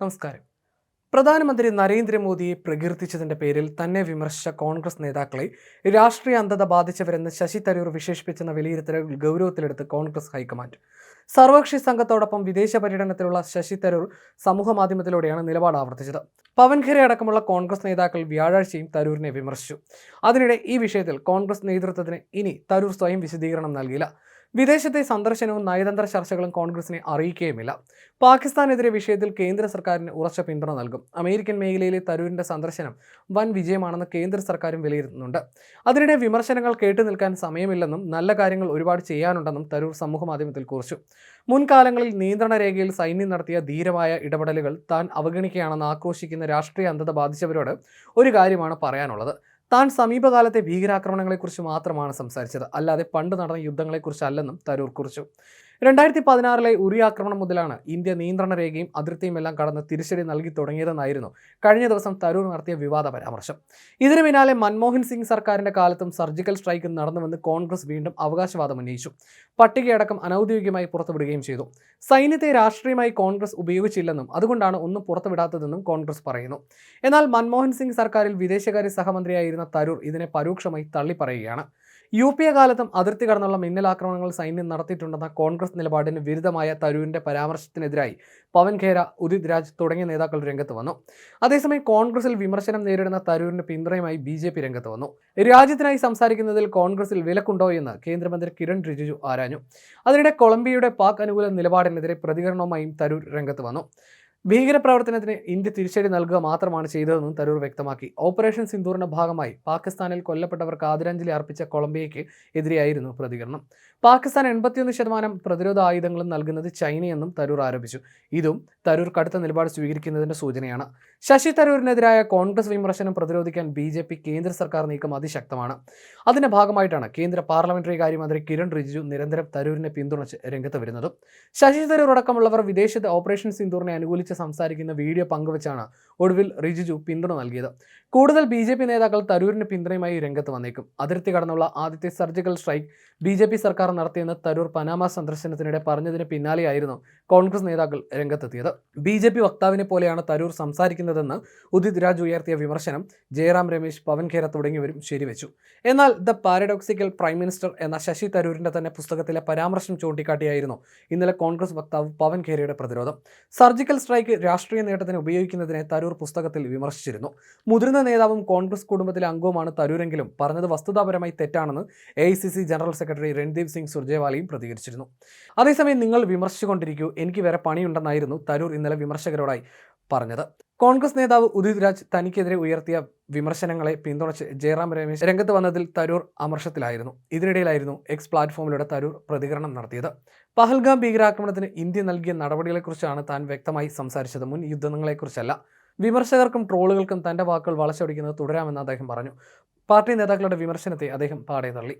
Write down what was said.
നമസ്കാരം. പ്രധാനമന്ത്രി നരേന്ദ്രമോദിയെ പ്രകീർത്തിച്ചതിന്റെ പേരിൽ തന്നെ വിമർശിച്ച കോൺഗ്രസ് നേതാക്കളെ രാഷ്ട്രീയ അന്ധത ബാധിച്ചവരെന്ന് ശശി തരൂർ വിശേഷിപ്പിച്ചെന്ന വിലയിരുത്തലുകൾ ഗൗരവത്തിലെടുത്ത് കോൺഗ്രസ് ഹൈക്കമാൻഡ്. സർവകക്ഷി സംഘത്തോടൊപ്പം വിദേശ പര്യടനത്തിലുള്ള ശശി തരൂർ സമൂഹമാധ്യമത്തിലൂടെയാണ് നിലപാട് ആവർത്തിച്ചത്. പവൻ അടക്കമുള്ള കോൺഗ്രസ് നേതാക്കൾ വ്യാഴാഴ്ചയും തരൂരിനെ വിമർശിച്ചു. അതിനിടെ ഈ വിഷയത്തിൽ കോൺഗ്രസ് നേതൃത്വത്തിന് ഇനി തരൂർ സ്വയം വിശദീകരണം നൽകിയില്ല. വിദേശത്തെ സന്ദർശനവും നയതന്ത്ര ചർച്ചകളും കോൺഗ്രസിനെ അറിയിക്കുകയുമില്ല. പാകിസ്ഥാനെതിരെ വിഷയത്തിൽ കേന്ദ്ര സർക്കാരിന് ഉറച്ച പിന്തുണ നൽകും. അമേരിക്കൻ മേഖലയിലെ തരൂരിന്റെ സന്ദർശനം വൻ വിജയമാണെന്ന് കേന്ദ്ര സർക്കാരും വിലയിരുത്തുന്നുണ്ട്. അതിനിടെ വിമർശനങ്ങൾ കേട്ടു നിൽക്കാൻ സമയമില്ലെന്നും നല്ല കാര്യങ്ങൾ ഒരുപാട് ചെയ്യാനുണ്ടെന്നും തരൂർ സമൂഹമാധ്യമത്തിൽ കുറിച്ചു. മുൻകാലങ്ങളിൽ നിയന്ത്രണ രേഖയിൽ സൈന്യം നടത്തിയ ധീരമായ ഇടപെടലുകൾ താൻ അവഗണിക്കുകയാണെന്ന് ആക്രോശിക്കുന്ന രാഷ്ട്രീയ അന്ധത ബാധിച്ചവരോട് ഒരു കാര്യമാണ് പറയാനുള്ളത്. താൻ സമീപകാലത്തെ ഭീകരാക്രമണങ്ങളെക്കുറിച്ച് മാത്രമാണ് സംസാരിച്ചത്. അല്ലാതെ പണ്ട് നടന്ന യുദ്ധങ്ങളെക്കുറിച്ചല്ലെന്നും തരൂർ കുറിച്ചു. രണ്ടായിരത്തി പതിനാറിലെ ഉറി ആക്രമണം മുതലാണ് ഇന്ത്യ നിയന്ത്രണ രേഖയും അതിർത്തിയും എല്ലാം കടന്ന് തിരിച്ചടി നൽകി തുടങ്ങിയതെന്നായിരുന്നു കഴിഞ്ഞ ദിവസം തരൂർ നടത്തിയ വിവാദ പരാമർശം. ഇതിനു പിന്നാലെ മൻമോഹൻ സിംഗ് സർക്കാരിന്റെ കാലത്തും സർജിക്കൽ സ്ട്രൈക്ക് നടന്നുവെന്ന് കോൺഗ്രസ് വീണ്ടും അവകാശവാദം ഉന്നയിച്ചു. പട്ടികയടക്കം അനൌദ്യോഗികമായി പുറത്തുവിടുകയും ചെയ്തു. സൈന്യത്തെ രാഷ്ട്രീയമായി കോൺഗ്രസ് ഉപയോഗിച്ചില്ലെന്നും അതുകൊണ്ടാണ് ഒന്നും പുറത്തുവിടാത്തതെന്നും കോൺഗ്രസ് പറയുന്നു. എന്നാൽ മൻമോഹൻ സിംഗ് സർക്കാരിൽ വിദേശകാര്യ സഹമന്ത്രിയായിരുന്ന തരൂർ ഇതിനെ പരോക്ഷമായി തള്ളിപ്പറയുകയാണ്. യു പി എ കാലത്തും അതിർത്തി കടന്നുള്ള മിന്നലാക്രമണങ്ങൾ സൈന്യം നടത്തിയിട്ടുണ്ടെന്ന കോൺഗ്രസ് നിലപാടിന് വിരുദ്ധമായ തരൂരിന്റെ പരാമർശത്തിനെതിരായി പവൻ ഖേര ഉദിത് രാജ് തുടങ്ങിയ നേതാക്കൾ രംഗത്ത് വന്നു. അതേസമയം കോൺഗ്രസിൽ വിമർശനം നേരിടുന്ന തരൂരിന് പിന്തുണയുമായി ബി ജെ പി രംഗത്ത് വന്നു. രാജ്യത്തിനായി സംസാരിക്കുന്നതിൽ കോൺഗ്രസിൽ വിലക്കുണ്ടോ എന്ന് കേന്ദ്രമന്ത്രി കിരൺ റിജിജു ആരാഞ്ഞു. അതിനിടെ കൊളംബിയയുടെ പാക് അനുകൂല നിലപാടിനെതിരെ പ്രതികരണവുമായും തരൂർ രംഗത്ത് വന്നു. ഭീകരപ്രവർത്തനത്തിന് ഇന്ത്യ തിരിച്ചടി നൽകുക മാത്രമാണ് ചെയ്തതെന്നും തരൂർ വ്യക്തമാക്കി. ഓപ്പറേഷൻ സിന്ദൂറിന്റെ ഭാഗമായി പാകിസ്ഥാനിൽ കൊല്ലപ്പെട്ടവർക്ക് ആദരാഞ്ജലി അർപ്പിച്ച കൊളംബിയയ്ക്ക് എതിരെയായിരുന്നു പ്രതികരണം. പാകിസ്ഥാൻ എൺപത്തിയൊന്ന് ശതമാനം പ്രതിരോധ ആയുധങ്ങളും നൽകുന്നത് ചൈനയെന്നും തരൂർ ആരോപിച്ചു. ഇതും തരൂർ കടുത്ത നിലപാട് സ്വീകരിക്കുന്നതിന്റെ സൂചനയാണ്. ശശി തരൂരിനെതിരായ കോൺഗ്രസ് വിമർശനം പ്രതിരോധിക്കാൻ ബി ജെ പി കേന്ദ്ര സർക്കാർ നീക്കം അതിശക്തമാണ്. അതിന്റെ ഭാഗമായിട്ടാണ് കേന്ദ്ര പാർലമെന്ററി കാര്യമന്ത്രി കിരൺ റിജിജു നിരന്തരം തരൂരിനെ പിന്തുണച്ച് രംഗത്ത് വരുന്നത്. ശശി തരൂർ അടക്കമുള്ളവർ വിദേശത്ത് ഓപ്പറേഷൻ സിന്ദൂറിനെ അനുകൂലിച്ച് സംസാരിക്കുന്ന വീഡിയോ പങ്കുവച്ചാണ് ഒടുവിൽ റിജിജു പിന്തുണ നൽകിയത്. കൂടുതൽ ബി ജെ പി നേതാക്കൾ തരൂരിന് പിന്തുണയുമായി രംഗത്ത് വന്നേക്കും. അതിർത്തി കടന്നുള്ള ആദ്യത്തെ surgical strike B J P സർക്കാർ നടത്തിയെന്ന് തരൂർ പനാമ സന്ദർശനത്തിനിടെ പറഞ്ഞതിന് പിന്നാലെയായിരുന്നു കോൺഗ്രസ് നേതാക്കൾ രംഗത്തെത്തിയത്. ബി ജെ പി വക്താവിനെ പോലെയാണ് തരൂർ സംസാരിക്കുന്നതെന്ന് ഉദിത് രാജ് ഉയർത്തിയ വിമർശനം ജയറാം രമേശ് പവൻ ഖേര തുടങ്ങിയവരും ശരിവെച്ചു. എന്നാൽ ദ പാരഡോക്സിക്കൽ പ്രൈം മിനിസ്റ്റർ എന്ന ശശി തരൂരിന്റെ തന്നെ പുസ്തകത്തിലെ പരാമർശം ചൂണ്ടിക്കാട്ടിയായിരുന്നു ഇന്നലെ കോൺഗ്രസ് വക്താവ് പവൻ ഖേരയുടെ പ്രതിരോധം. സർജിക്കൽ സ്ട്രൈക്ക് രാഷ്ട്രീയ നേട്ടത്തിന് ഉപയോഗിക്കുന്നതിനെ തരൂർ പുസ്തകത്തിൽ വിമർശിച്ചിരുന്നു. മുതിർന്ന നേതാവും കോൺഗ്രസ് കുടുംബത്തിലെ അംഗവുമാണ് തരൂരെങ്കിലും പറഞ്ഞത് വസ്തുതാപരമായി തെറ്റാണെന്ന് A general secretary Randeep Singh സുർജേവാലയും പ്രതികരിച്ചിരുന്നു. അതേസമയം നിങ്ങൾ വിമർശിച്ചുകൊണ്ടിരിക്കൂ. എനിക്ക് വേറെ പണിയുണ്ടെന്നായിരുന്നു തരൂർ ഇന്നലെ വിമർശകരോടായി പറഞ്ഞത്. കോൺഗ്രസ് നേതാവ് ഉദിത് രാജ് തനിക്കെതിരെ ഉയർത്തിയ വിമർശനങ്ങളെ പിന്തുണച്ച് ജയറാം രമേശ് രംഗത്ത് വന്നതിൽ തരൂർ അമർഷത്തിലായിരുന്നു. ഇതിനിടയിലായിരുന്നു എക്സ് പ്ലാറ്റ്ഫോമിലൂടെ തരൂർ പ്രതികരണം നടത്തിയത്. പഹൽഗാം ഭീകരാക്രമണത്തിന് ഇന്ത്യ നൽകിയ നടപടികളെക്കുറിച്ചാണ് താൻ വ്യക്തമായി സംസാരിച്ചത്. മുൻ യുദ്ധങ്ങളെക്കുറിച്ചല്ല. വിമർശകർക്കും ട്രോളുകൾക്കും തന്റെ വാക്കുകൾ വളച്ചൊടിക്കുന്നത് തുടരാമെന്ന് അദ്ദേഹം പറഞ്ഞു. പാർട്ടി നേതാക്കളുടെ വിമർശനത്തെ അദ്ദേഹം പാടെ തള്ളി.